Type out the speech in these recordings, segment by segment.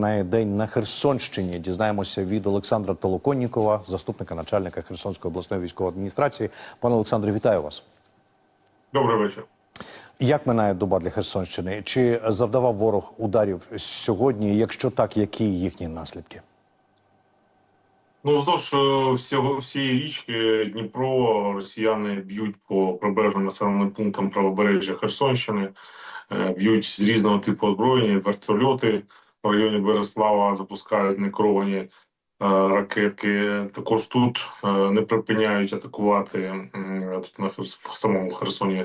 На день на Херсонщині дізнаємося від Олександра Толоконнікова, заступника начальника Херсонської обласної військової адміністрації. Пане Олександре, вітаю вас. Добрий вечір. Як минає доба для Херсонщини? Чи завдавав ворог ударів сьогодні? Якщо так, які їхні наслідки? Ну вздовж е, всього всієї річки Дніпро росіяни б'ють по прибережним населеним пунктам правобережжя Херсонщини, е, б'ють з різного типу озброєння, вертольоти в районі Береслава запускають некеровані е, ракетки. Також тут е, не припиняють атакувати тут на в самому Херсоні,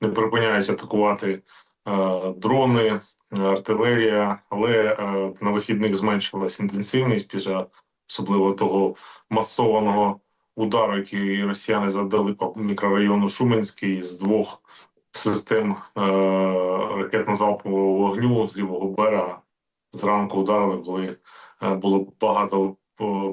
не припиняють атакувати е, дрони, артилерія, але на вихідних зменшилась інтенсивність після особливо того масованого удару, який росіяни завдали по мікрорайону Шуменський з двох систем е- ракетно-залпового вогню з лівого берега. Зранку ударили, коли е, було багато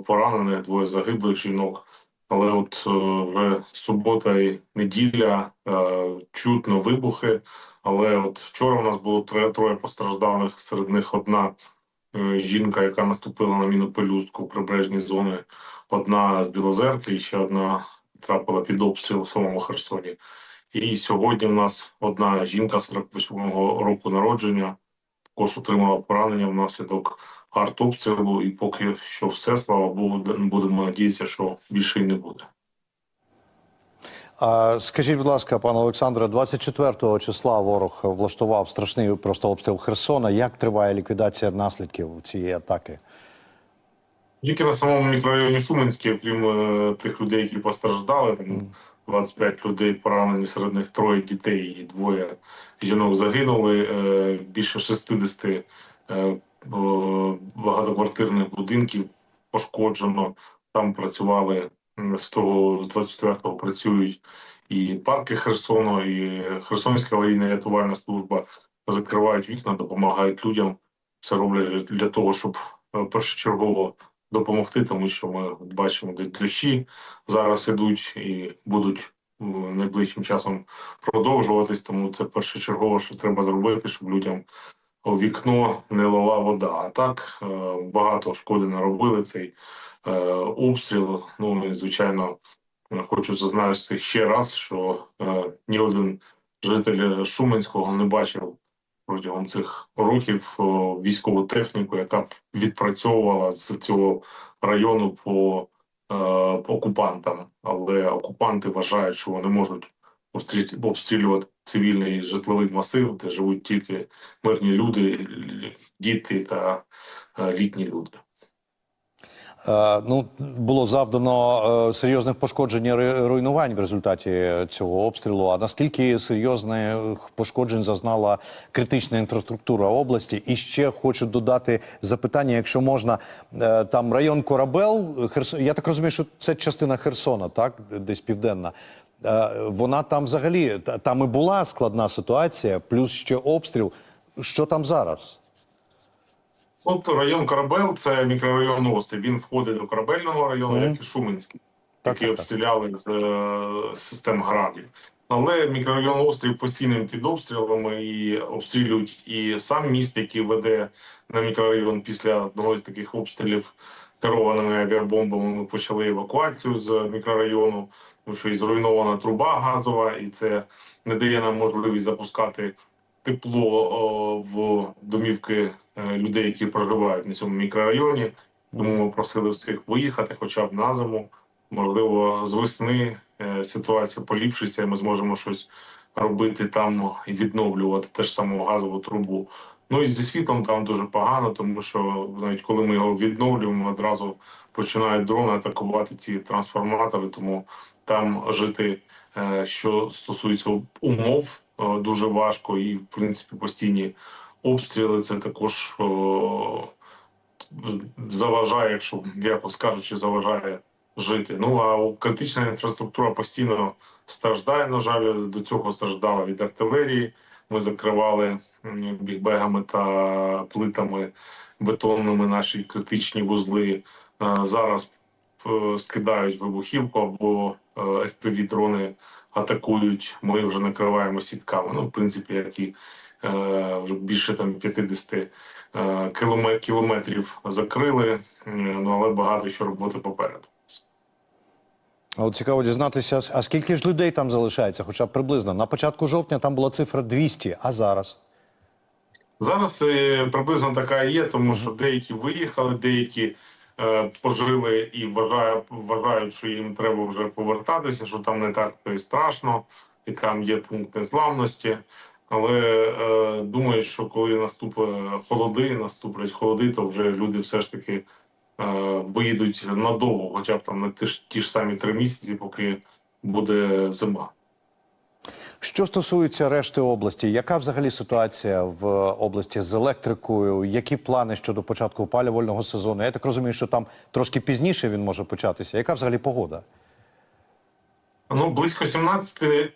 поранених, двоє загиблих жінок. Але от е, вже субота і неділя е, чутно вибухи. Але от вчора у нас було троє, постраждалих, серед них одна е, жінка, яка наступила на міну пелюстку в прибережній зоні. Одна з Білозерки, і ще одна трапила під обстріл в самому Херсоні. І сьогодні в нас одна жінка 48-го року народження також отримала поранення внаслідок артобстрілу. І поки що все, слава Богу, будемо надіятися, що більше й не буде. Скажіть, будь ласка, пане Олександре, 24 числа ворог влаштував страшний просто обстріл Херсона. Як триває ліквідація наслідків цієї атаки? Тільки на самому мікрорайоні Шуменський, окрім е, тих людей, які постраждали, там 25 людей поранені, серед них троє дітей і двоє жінок загинули. Е, більше 60 е, багатоквартирних будинків пошкоджено. Там працювали з того з 24-го працюють і парки Херсону, і Херсонська аварійна рятувальна служба закривають вікна, допомагають людям. Це роблять для того, щоб е, першочергово допомогти, тому що ми бачимо, де дощі зараз ідуть і будуть найближчим часом продовжуватись. Тому це першочергово, що треба зробити, щоб людям вікно не лила вода. А так е, багато шкоди наробили цей е, обстріл. Ну і звичайно, хочу зазначити ще раз, що е, ні один житель Шуменського не бачив протягом цих років військову техніку, яка б відпрацьовувала з цього району по е, окупантам. Але окупанти вважають, що вони можуть обстрілювати цивільний житловий масив, де живуть тільки мирні люди, діти та е, літні люди. Е, ну, було завдано е, серйозних пошкоджень і руйнувань в результаті цього обстрілу. А наскільки серйозних пошкоджень зазнала критична інфраструктура області? І ще хочу додати запитання, якщо можна, е, там район Корабел, Херсон, я так розумію, що це частина Херсона, так, десь південна. Вона там взагалі та- там і була складна ситуація, плюс ще обстріл. Що там зараз? От район Корабел це мікрорайон Острів. Він входить до корабельного району, Мгм. як і Шуменський, Так, який так, так. обстріляли з е, систем градів. Але мікрорайон Острів постійним під обстрілами і обстрілюють і сам міст, який веде на мікрорайон після одного з таких обстрілів керованими авіабомбами. Ми почали евакуацію з мікрорайону, тому що і зруйнована труба газова, і це не дає нам можливість запускати тепло в домівки е, людей, які проживають на цьому мікрорайоні. Тому ми просили всіх виїхати, хоча б на зиму. Можливо, з весни е, ситуація поліпшиться, і ми зможемо щось робити там і відновлювати теж саму газову трубу. Ну і зі світлом там дуже погано, тому що навіть коли ми його відновлюємо, одразу починають дрони атакувати ці трансформатори. Тому там жити, е, що стосується умов, дуже важко, і в принципі постійні обстріли це також заважає, якщо якось кажучи, заважає жити. Ну а критична інфраструктура постійно страждає. На жаль, до цього страждала від артилерії. Ми закривали бігбегами та плитами бетонними наші критичні вузли. Е, Зараз е, скидають вибухівку або е, fpv дрони атакують. Ми вже накриваємо сітками. Ну, в принципі, як і е, вже більше там 50 е, кілометрів закрили, е, ну але багато ще роботи попереду. А От цікаво дізнатися, а скільки ж людей там залишається, хоча б приблизно. На початку жовтня там була цифра 200, а зараз? Зараз е, приблизно така і є, тому що деякі виїхали, деякі пожили і вважають, вважають, що їм треба вже повертатися, що там не так то і страшно, і там є пункт незламності. Але е, думаю, що коли наступить холоди, наступлять холоди, то вже люди все ж таки е, виїдуть надовго, хоча б там на ті ж, ті ж самі три місяці, поки буде зима. Що стосується решти області, яка взагалі ситуація в області з електрикою? Які плани щодо початку опалювального сезону? Я так розумію, що там трошки пізніше він може початися. Яка взагалі погода? Ну, близько 17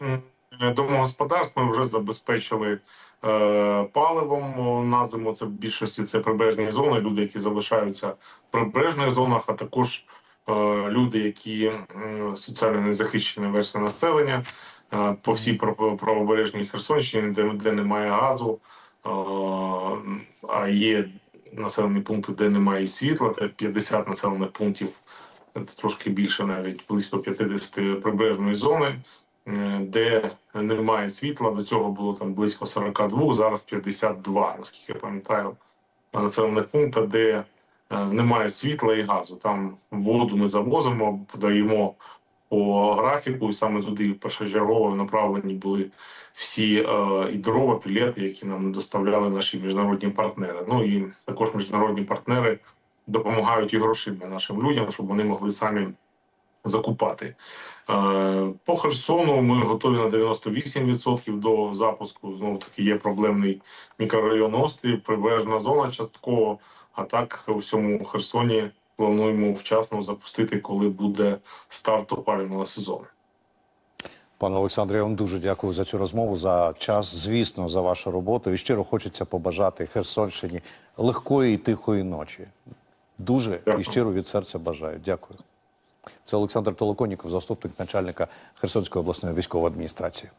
домогосподарств ми вже забезпечили е, паливом на зиму. Це в більшості це прибережні зони, люди, які залишаються в прибережних зонах, а також е, люди, які м, соціально незахищені верстви населення е, по всій право- правобережній Херсонщині, де, де немає газу, е, а є населені пункти, де немає світла, це 50 населених пунктів це трошки більше, навіть близько 50 прибережної зони, е, де немає світла. До цього було там близько 42, зараз 52, наскільки я пам'ятаю, населених пунктів, де е, немає світла і газу. Там воду ми завозимо, подаємо по графіку, і саме туди першочергово направлені були всі е, і дрова, пілети, які нам доставляли наші міжнародні партнери. Ну і також міжнародні партнери допомагають і грошима нашим людям, щоб вони могли самі закупати. Е, По Херсону ми готові на 98% до запуску. Знову таки є проблемний мікрорайон Острів, прибережна зона частково. А так у всьому Херсоні плануємо вчасно запустити, коли буде старт опалювального сезону. Пане Олександре, я вам дуже дякую за цю розмову, за час, звісно, за вашу роботу. І щиро хочеться побажати Херсонщині легкої і тихої ночі. Дуже і щиро від серця бажаю. Дякую. Це Олександр Толоконіков, заступник начальника Херсонської обласної військової адміністрації.